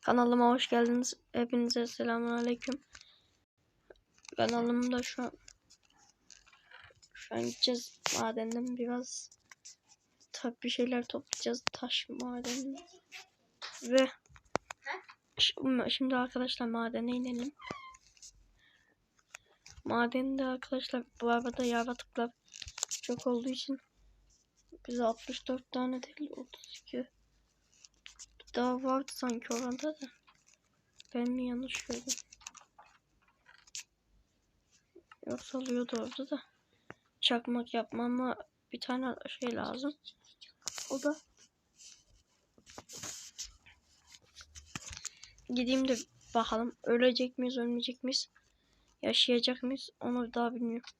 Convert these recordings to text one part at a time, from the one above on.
Kanalıma hoş geldiniz. Hepinize selamun aleyküm. Kanalımda şu an şu an gideceğiz madenden biraz tabi bir şeyler toplayacağız taş madeni ve Şi- şimdi arkadaşlar madene inelim. Madende arkadaşlar bu arada yaratıklar çok olduğu için bize 64 tane değil 32 bir daha vardı sanki orada da. Ben mi yanlış gördüm? Yoksa oluyordu orada da. Çakmak yapmama bir tane şey lazım. O da gideyim de bakalım ölecek miyiz ölmeyecek miyiz? Yaşayacak mıyız? Onu daha bilmiyorum.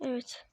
Evet.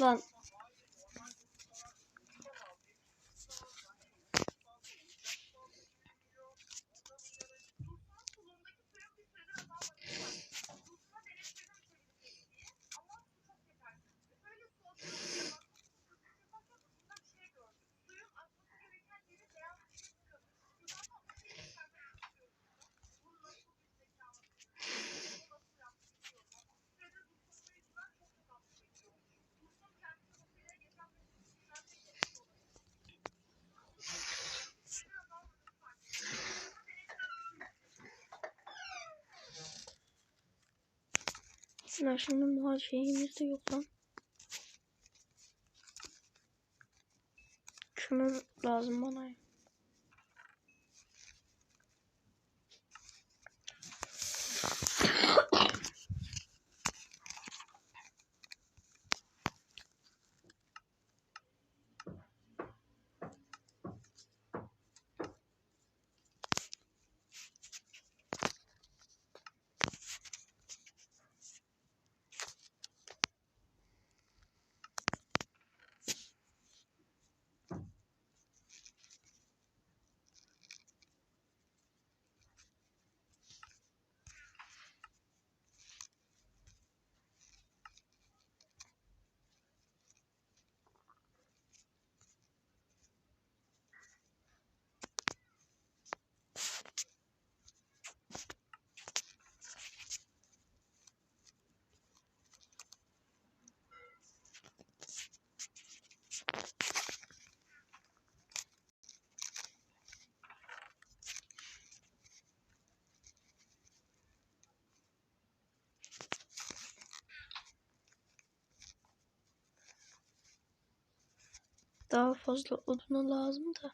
Lan Ya şimdi muha şeyimiz de yok lan. Kömür lazım bana. ya. Daha fazla oduna lazım da.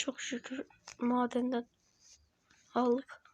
Çok şükür madenden aldık.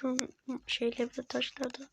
Şu şeyle bir de taşlar da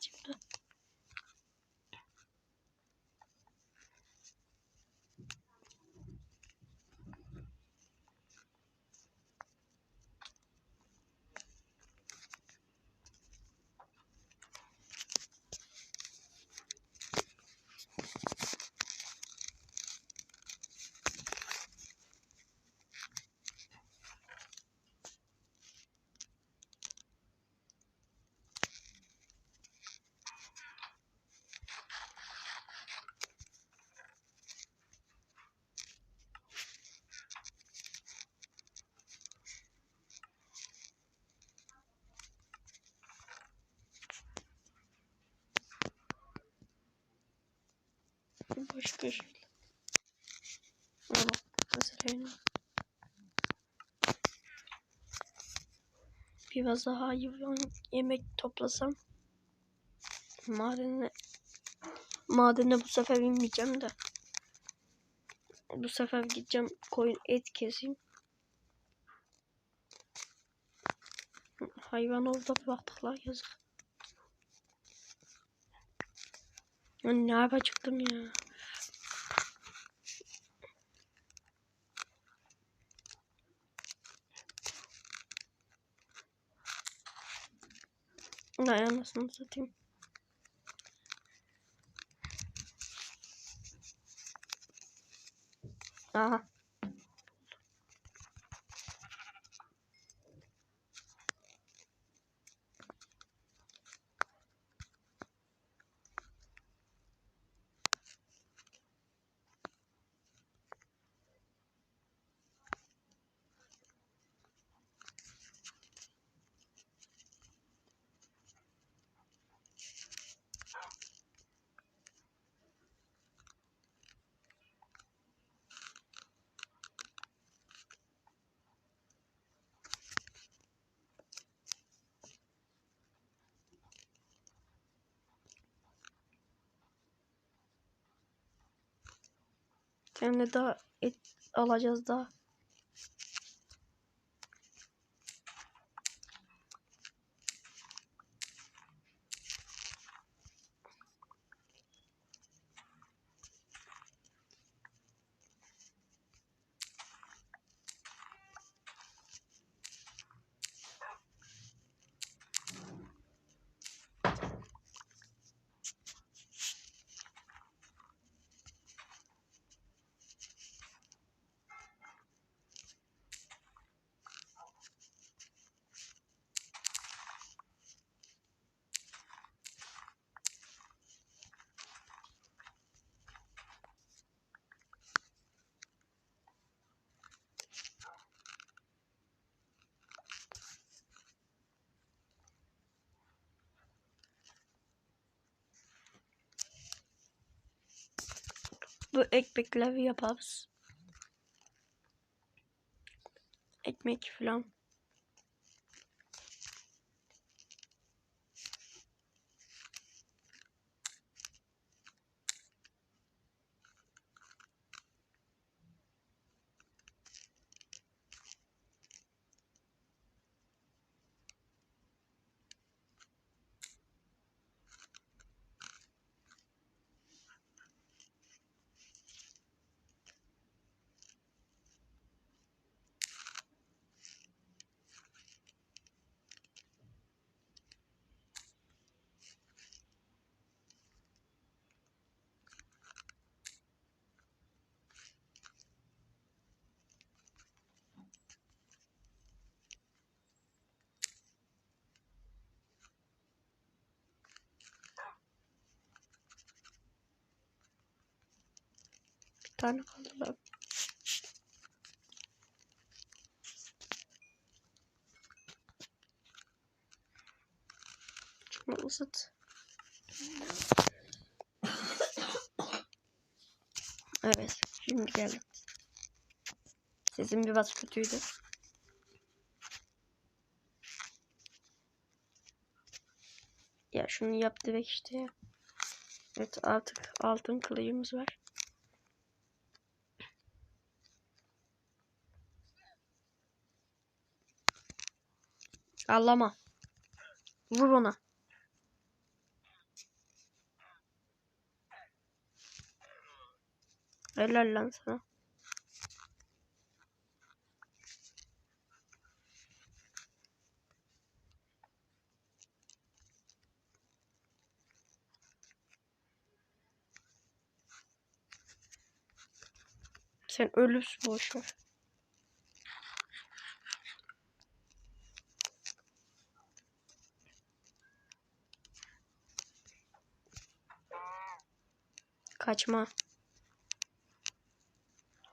Başka şey. Ama yani biraz daha hayvan yemek toplasam madene madene bu sefer inmeyeceğim de bu sefer gideceğim koyun et keseyim. Hayvan orada baktıklar yazık. Ben ne yapacaktım ya? Ay anasını satayım. Aha. Tane daha et alacağız daha. Bu ekmekleri yaparız. Ekmek falan. Tane kaldı lan. Şunu ısıt. Evet, şimdi geldim. Sesim biraz kötüydü. Ya şunu yap direkt işte ya. Evet artık altın kılıcımız var. Allama. Vur ona. Helal lan sana. Sen ölürsün boş Kaçma.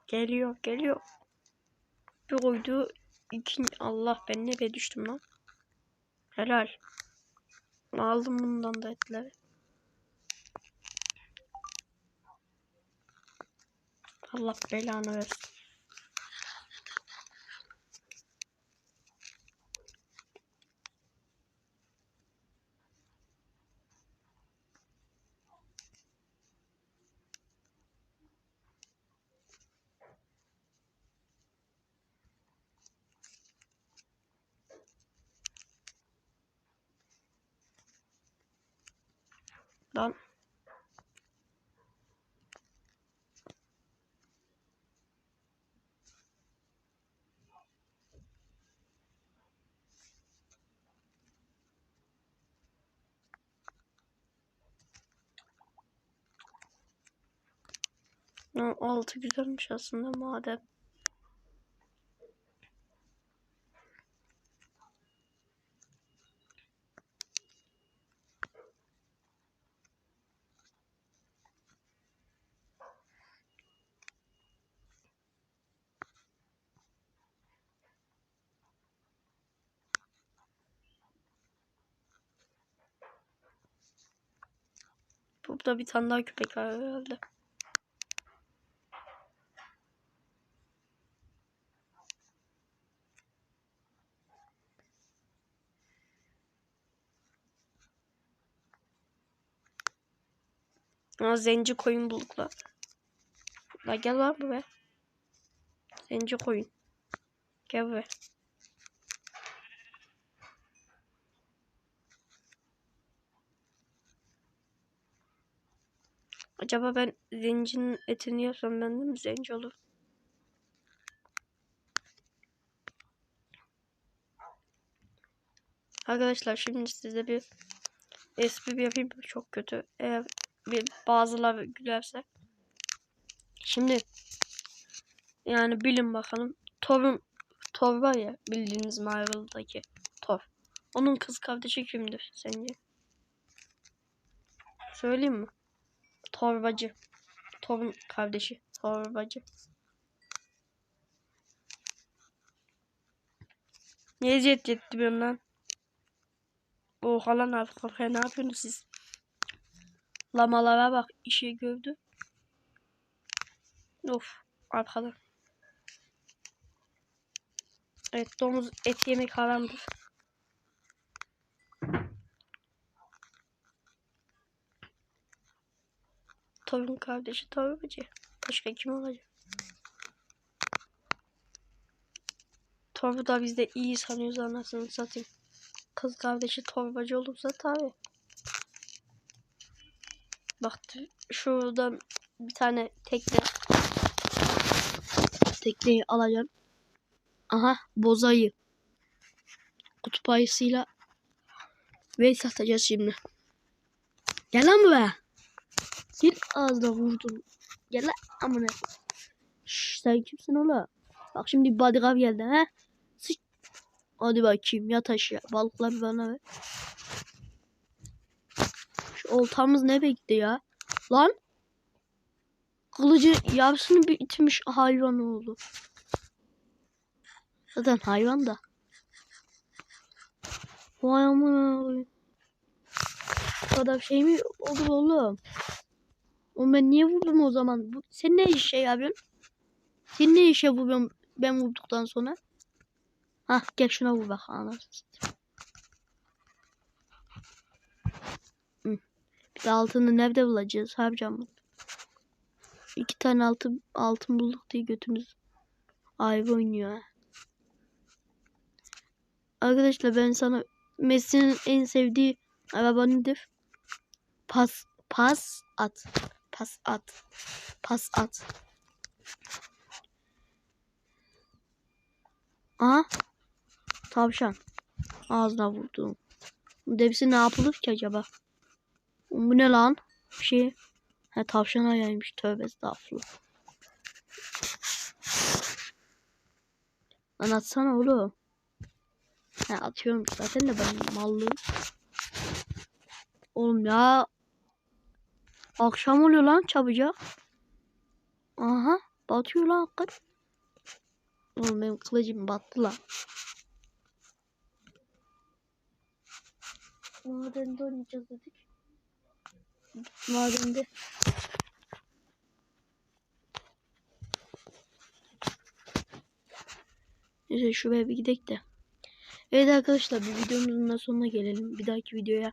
Geliyor, geliyor. Bir koydu. İkin Allah ben nereye düştüm lan? Helal. Aldım bundan da etleri. Allah belanı versin. Lan. Ya, altı güzelmiş aslında madem. Burada bir tane daha köpek var herhalde. Aa, zenci koyun bulduk la. La gel lan buraya. Zenci koyun. Gel buraya. Acaba ben zencinin etini yapsam ben de mi zenci olur? Arkadaşlar şimdi size bir espri yapayım. Çok kötü. Eğer bir bazıları gülerse. Şimdi yani bilin bakalım. Thor'un Thor var ya bildiğiniz Marvel'daki Thor. Onun kız kardeşi kimdir sence? Söyleyeyim mi? Torbacı. Thor'un kardeşi. Torbacı. Niye jet jet diyorsun lan? Oha lan Afrika ne yapıyorsunuz siz? Lamalara bak işi gördü. Of arkada. Evet domuz et yemek haramdır. Torun kardeşi torbacı. Başka kim olacak? Torbu da biz de iyi sanıyoruz anasını satayım. Kız kardeşi torbacı olursa tabi. Bak şuradan bir tane tekne. Tekneyi alacağım. Aha bozayı. Kutup ayısıyla ve satacağız şimdi. Gel lan buraya. Gel ağzına vurdum. Gel lan amına. Şşş sen kimsin ola? Bak şimdi bodyguard geldi ha. Sıç. Hadi bakayım yat aşağı. Balıkları bana ver. Oltamız ne bekliyor ya? Lan. Kılıcı yarısını bitmiş hayvan oldu. Zaten hayvan da. Vay aman. Bu kadar şey mi olur oğlum? Oğlum ben niye vurdum o zaman? Bu, sen ne işe yapıyorsun? Sen ne işe vuruyorsun ben vurduktan sonra? Hah gel şuna vur bak anasını satayım. Hı. De altını nerede bulacağız? Harcam bunu. İki tane altın, altın bulduk diye götümüz ayrı oynuyor. Arkadaşlar ben sana Messi'nin en sevdiği araba nedir? Pas pas at. Pas at. Pas at. Aha. Tavşan. Ağzına vurdum. Depsi ne yapılır ki acaba? Bu ne lan? Bir şey. Ha tavşan ayağıymış. Tövbe estağfurullah. Lan atsana oğlum. Ha atıyorum zaten de ben mallıyım. Oğlum ya. Akşam oluyor lan çabucak. Aha batıyor lan hakikaten. Oğlum benim kılıcım battı lan. Madende oynayacağız dedik. Madende. Neyse şuraya bir gidelim de. Evet arkadaşlar bu videomuzun da sonuna gelelim. Bir dahaki videoya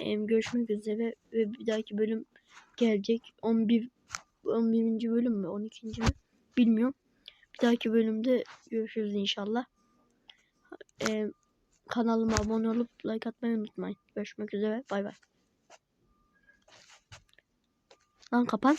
em, görüşmek üzere ve bir dahaki bölüm gelecek. 11 11. bölüm mü 12. mi bilmiyorum. Bir dahaki bölümde görüşürüz inşallah. Em, kanalıma abone olup like atmayı unutmayın. Görüşmek üzere. Bay bay. Lan kapan.